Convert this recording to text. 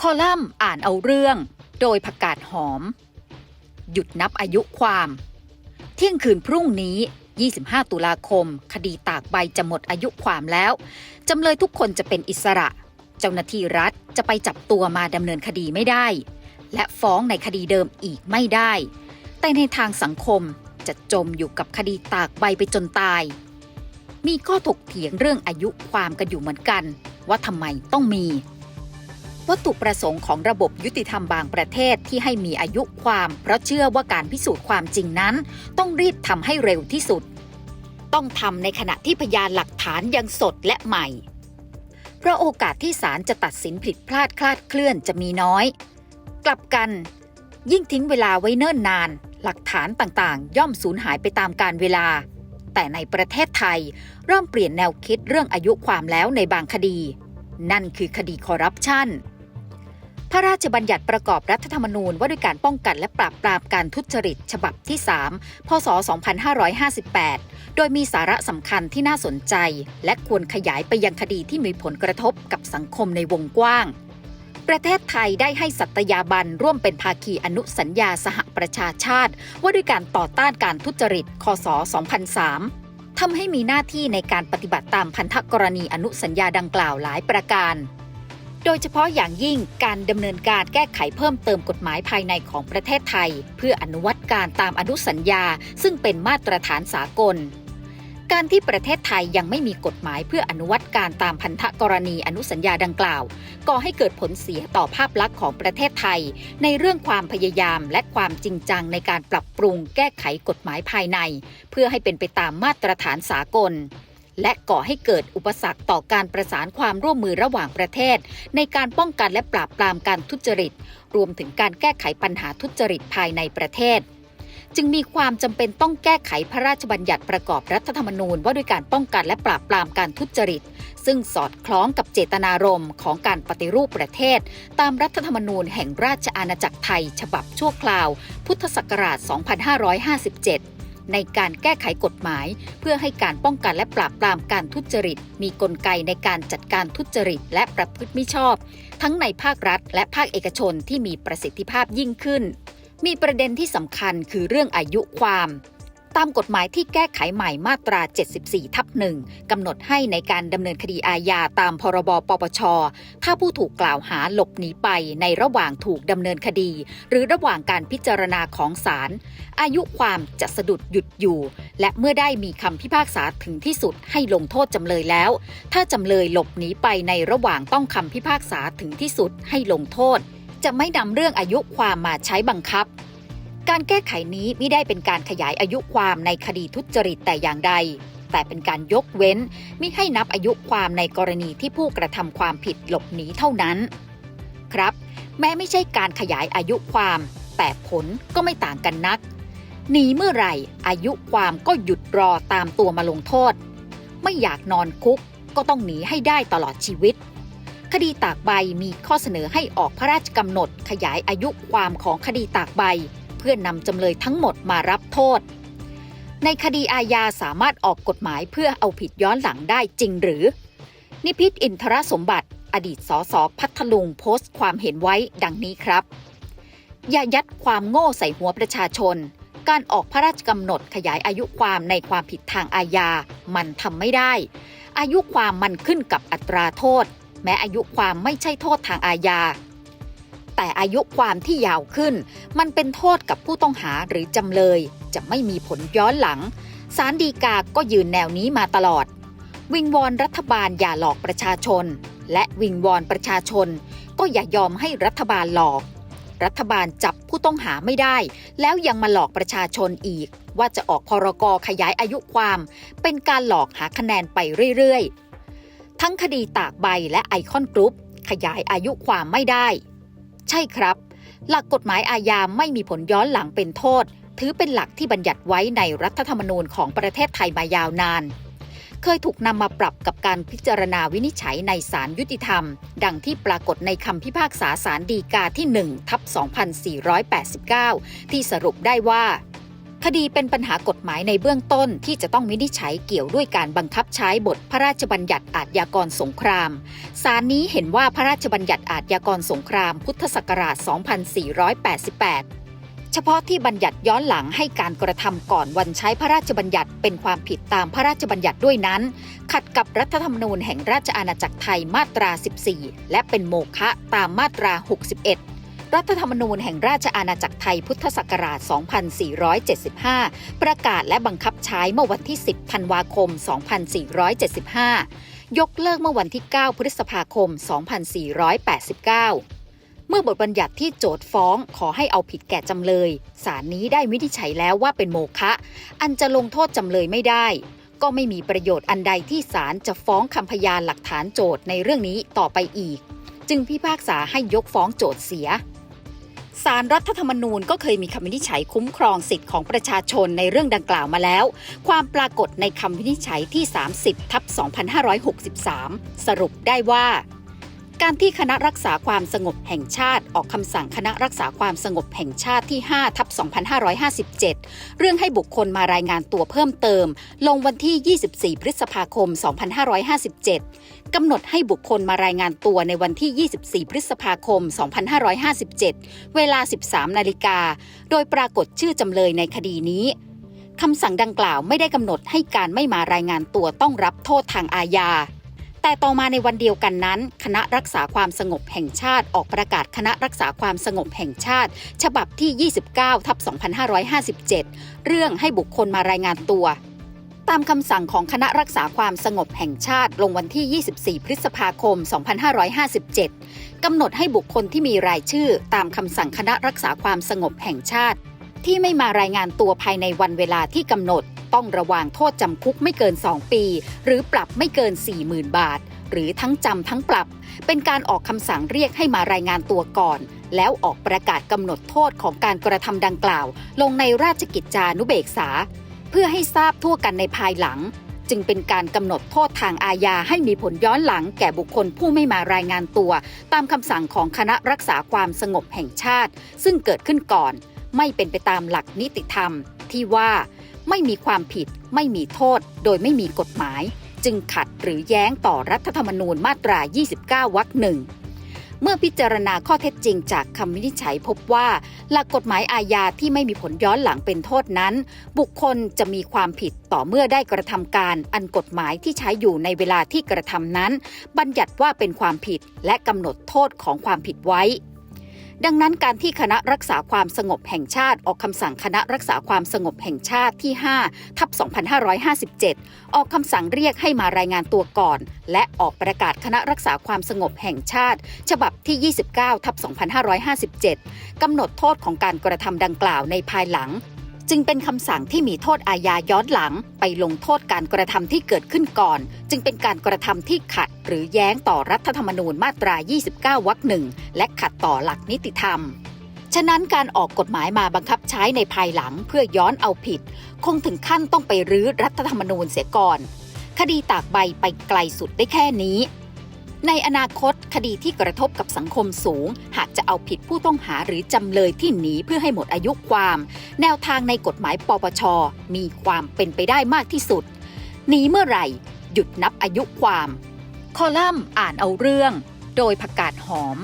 คอลัมน์อ่านเอาเรื่อง โดยผักกาดหอม หยุดนับอายุความ เที่ยงคืนพรุ่งนี้ 25 ตุลาคม คดีตากใบจะหมดอายุความแล้ว จำเลยทุกคนจะเป็นอิสระ เจ้าหน้าที่รัฐจะไปจับตัวมาดำเนินคดีไม่ได้ และฟ้องในคดีเดิมอีกไม่ได้ แต่ในทางสังคมจะจมอยู่กับคดีตากใบไปจนตาย มีข้อถกเถียงเรื่องอายุความกันอยู่เหมือนกัน ว่าทำไมต้องมี วัตถุประสงค์ของระบบยุติธรรมบางประเทศที่ให้มีอายุความ เพราะเชื่อว่าการพิสูจน์ความจริงนั้น ต้องรีบทำให้เร็วที่สุด ต้องทำในขณะที่พยานหลักฐานยังสดและใหม่ เพราะโอกาสที่ศาลจะตัดสินผิดพลาดคลาดเคลื่อนจะมีน้อย กลับกัน ยิ่งทิ้งเวลาไว้เนิ่นนาน หลักฐานต่างๆ ย่อมสูญหายไปตามกาลเวลา แต่ในประเทศไทย เริ่มเปลี่ยนแนวคิดเรื่องอายุความแล้วในบางคดี นั่นคือคดีคอร์รัปชัน พระราชบัญญัติประกอบรัฐธรรมนูญว่าด้วยการป้องกันและปราบปรามการทุจริต ฉบับที่ 3 พศ 2558 โดยมีสาระสำคัญที่น่าสนใจ และควรขยายไปยังคดีที่มีผลกระทบกับสังคมในวงกว้าง ประเทศไทยได้ให้สัตยาบันร่วมเป็นภาคีอนุสัญญาสหประชาชาติ ว่าด้วยการต่อต้านการทุจริต คศ 2003ทำให้มีหน้าที่ในการปฏิบัติตามพันธกรณีอนุสัญญาดังกล่าวหลายประการ โดยเฉพาะอย่างยิ่งการดำเนินการแก้ไขเพิ่มเติมกฎหมายภายในของประเทศไทย เพื่ออนุวัตการตามอนุสัญญา ซึ่งเป็นมาตรฐานสากล การที่ประเทศไทยยังไม่มีกฎหมายเพื่ออนุวัตการตามพันธกรณีอนุสัญญาดังกล่าวก่อให้เกิดผลเสียต่อภาพลักษณ์ของประเทศไทย ในเรื่องความพยายามและความจริงจังในการปรับปรุงแก้ไขกฎหมายภายใน เพื่อให้เป็นไปตามมาตรฐานสากล และก่อให้เกิดอุปสรรคต่อการประสานความร่วมมือระหว่างประเทศ ในการป้องกันและปราบปรามการทุจริต รวมถึงการแก้ไขปัญหาทุจริตภายในประเทศ จึงมีความจำเป็นต้องแก้ไขพระราชบัญญัติประกอบรัฐธรรมนูญว่าด้วยการป้องกันและปราบปรามการทุจริต ซึ่งสอดคล้องกับเจตนารมณ์ของการปฏิรูปประเทศ ตามรัฐธรรมนูญแห่งราชอาณาจักรไทย ฉบับชั่วคราว พุทธศักราช 2557 ในการแก้ไขกฎหมาย เพื่อให้การป้องกันและปราบปรามการทุจริต มีกลไกในการจัดการทุจริต และประพฤติมิชอบ ทั้งในภาครัฐ และภาคเอกชนที่มีประสิทธิภาพยิ่งขึ้น มีประเด็นที่สำคัญคือเรื่องอายุความ ตามกฎหมายที่แก้ไขใหม่มาตรา 74 ทับหนึ่งกำหนดให้ในการดำเนินคดีอาญาตามพรบปปช ถ้าผู้ถูกกล่าวหาหลบหนีไปในระหว่างถูกดำเนินคดี หรือระหว่างการพิจารณาของศาลอายุความจะสะดุดหยุดอยู่ และเมื่อได้มีคำพิพากษาถึงที่สุดให้ลงโทษจำเลยแล้ว ถ้าจำเลยหลบหนีไปในระหว่างต้องคำพิพากษาถึงที่สุดให้ลงโทษ จะไม่นำเรื่องอายุความมาใช้บังคับ การแก้ไขนี้ไม่ได้เป็นการขยายอายุความในคดีทุจริตแต่อย่างใด แต่เป็นการยกเว้นมิให้นับอายุความในกรณีที่ผู้กระทำความผิดหลบหนีเท่านั้น ครับ แม้ไม่ใช่การขยายอายุความ แต่ผลก็ไม่ต่างกันนัก หนีเมื่อไหร่ อายุความก็หยุดรอตามตัวมาลงโทษ ไม่อยากนอนคุกก็ต้องหนีให้ได้ตลอดชีวิตคดีตากใบมีข้อเสนอให้ออกพระราชกำหนดขยายอายุความของคดีตากใบ พื่อนำจำเลยทั้งหมดมารับโทษ ในคดีอาญาสามารถออกกฎหมายเพื่อเอาผิดย้อนหลังได้จริงหรือ นิพิษอินทรสมบัติ อดีตสสพัทลุงโพสต์ความเห็นไว้ดังนี้ครับ อย่ายัดความโง่ใส่หัวประชาชน การออกพระราชกำหนดขยายอายุความในความผิดทางอาญามันทำไม่ได้ อายุความมันขึ้นกับอัตราโทษ แม้อายุความไม่ใช่โทษทางอาญา แต่อายุความที่ยาวขึ้น มันเป็นโทษกับผู้ต้องหาหรือจำเลย จะไม่มีผลย้อนหลังศาลฎีกาก็ยืนแนวนี้มาตลอด วิงวอนรัฐบาลอย่าหลอกประชาชน และวิงวอนประชาชน ก็อย่ายอมให้รัฐบาลหลอก รัฐบาลจับผู้ต้องหาไม่ได้ แล้วยังมาหลอกประชาชนอีก ว่าจะออกพรกขยายอายุความ เป็นการหลอกหาคะแนนไปเรื่อยๆ ทั้งคดีตากใบและไอคอนกรุ๊ปขยายอายุความไม่ได้ ใช่ครับ หลักกฎหมายอาญาไม่มีผลย้อนหลังเป็นโทษ ถือเป็นหลักที่บัญญัติไว้ในรัฐธรรมนูญของประเทศไทยมายาวนาน เคยถูกนำมาปรับกับการพิจารณาวินิจฉัยในศาลยุติธรรม ดังที่ปรากฏในคำพิพากษาศาลฎีกาที่1ทับ2489 ที่สรุปได้ว่า คดีเป็นปัญหากฎหมายในเบื้องต้นที่จะต้องวินิจฉัยเกี่ยวด้วยการบังคับใช้บทพระราชบัญญัติอาทยากรสงคราม ศาลนี้เห็นว่าพระราชบัญญัติอาทยากรสงคราม พุทธศักราช 2488 เฉพาะที่บัญญัติย้อนหลังให้การกระทำก่อนวันใช้พระราชบัญญัติเป็นความผิดตามพระราชบัญญัติด้วยนั้น ขัดกับรัฐธรรมนูญแห่งราชอาณาจักรไทยมาตรา 14 และเป็นโมฆะตามมาตรา 61 รัฐธรรมนูญแห่งราชอาณาจักรไทยพุทธศักราช 2475 ประกาศและบังคับใช้เมื่อวันที่ 10 ธันวาคม 2475 ยกเลิกเมื่อวันที่ 9 พฤษภาคม 2489เมื่อบทบัญญัติที่โจทฟ้องขอให้เอาผิดแก่จำเลย ศาลนี้ได้วินิจฉัยแล้วว่าเป็นโมฆะอันจะลงโทษจำเลยไม่ได้ ก็ไม่มีประโยชน์อันใดที่ศาลจะฟ้องคำพยานหลักฐานโจทย์ในเรื่องนี้ต่อไปอีก จึงพิพากษาให้ยกฟ้องโจทย์เสีย ศารรัฐธรรมนูญก็เคยมีคำวินิจฉัยคุ้มครองสิทธิ์ของประชาชนในเรื่องดังกล่าวมาแล้ว ความปรากฏในคำวินิจฉัยที่ 30ทับ2563 สรุปได้ว่าการที่คณะรักษาความสงบแห่งชาติ ออกคำสั่งคณะรักษาความสงบแห่งชาติที่ 5 ทับ 2557 เรื่องให้บุคคลมารายงานตัวเพิ่มเติม ลงวันที่ 24 พฤษภาคม 2557 กำหนดให้บุคคลมารายงานตัวในวันที่ 24 พฤษภาคม 2557 เวลา 13 นาฬิกา โดยปรากฏชื่อจำเลยในคดีนี้คำสั่งดังกล่าวไม่ได้กำหนดให้การไม่มารายงานตัวต้องรับโทษทางอาญา แต่ต่อมาในวันเดียวกันนั้น คณะรักษาความสงบแห่งชาติออกประกาศคณะรักษาความสงบแห่งชาติ ฉบับที่ 29ทับ2557 เรื่องให้บุคคลมารายงานตัว ตามคำสั่งของคณะรักษาความสงบแห่งชาติลงวันที่ 24 พฤษภาคม 2557 กำหนดให้บุคคลที่มีรายชื่อ ตามคำสั่งคณะรักษาความสงบแห่งชาติ ที่ไม่มารายงานตัวภายในวันเวลาที่กำหนด ต้องระวางโทษจำคุกไม่เกิน 2 ปี หรือปรับไม่เกิน 40,000 บาท หรือทั้งจำทั้งปรับ เป็นการออกคำสั่งเรียกให้มารายงานตัวก่อน แล้วออกประกาศกำหนดโทษของการกระทำดังกล่าว ลงในราชกิจจานุเบกษา พื่อให้ทราบทั่วกันในภายหลัง จึงเป็นการกำหนดโทษทางอาญาให้มีผลย้อนหลังแก่บุคคลผู้ไม่มารายงานตัว ตามคำสั่งของคณะรักษาความสงบแห่งชาติ ซึ่งเกิดขึ้นก่อน ไม่เป็นไปตามหลักนิติธรรม ที่ว่า ไม่มีความผิด ไม่มีโทษ โดยไม่มีกฎหมาย จึงขัดหรือแย้งต่อรัฐธรรมนูญมาตรา 29 วรรคหนึ่ง เมื่อพิจารณาข้อเท็จจริงจากคำวินิจฉัยพบว่า หลักกฎหมายอาญาที่ไม่มีผลย้อนหลังเป็นโทษนั้น บุคคลจะมีความผิดต่อเมื่อได้กระทำการอันกฎหมายที่ใช้อยู่ในเวลาที่กระทำนั้น บัญญัติว่าเป็นความผิดและกำหนดโทษของความผิดไว้ ดังนั้นการที่คณะรักษาความสงบแห่งชาติ ออกคำสั่งคณะรักษาความสงบแห่งชาติที่ 5 ทับ 2557 ออกคำสั่งเรียกให้มารายงานตัวก่อน และออกประกาศคณะรักษาความสงบแห่งชาติ ฉบับที่ 29 ทับ 2557 กำหนดโทษของการกระทำดังกล่าวในภายหลัง จึงเป็นคำสั่งที่มีโทษอาญาย้อนหลัง ไปลงโทษการกระทำที่เกิดขึ้นก่อน จึงเป็นการกระทำที่ขัด หรือแย้งต่อรัฐธรรมนูญมาตรา 29 วรรคหนึ่งและขัดต่อหลักนิติธรรม ฉะนั้นการออกกฎหมายมาบังคับใช้ในภายหลังเพื่อย้อนเอาผิด คงถึงขั้นต้องไปรื้อรัฐธรรมนูญเสียก่อน คดีตากใบไปไกลสุดได้แค่นี้ ในอนาคตคดีที่กระทบกับสังคมสูง หากจะเอาผิดผู้ต้องหาหรือจำเลยที่หนีเพื่อให้หมดอายุความ แนวทางในกฎหมายปปช มีความเป็นไปได้มากที่สุด หนีเมื่อไหร่ หยุดนับอายุความ คอลัมน์อ่านเอาเรื่อง โดยผักกาดหอม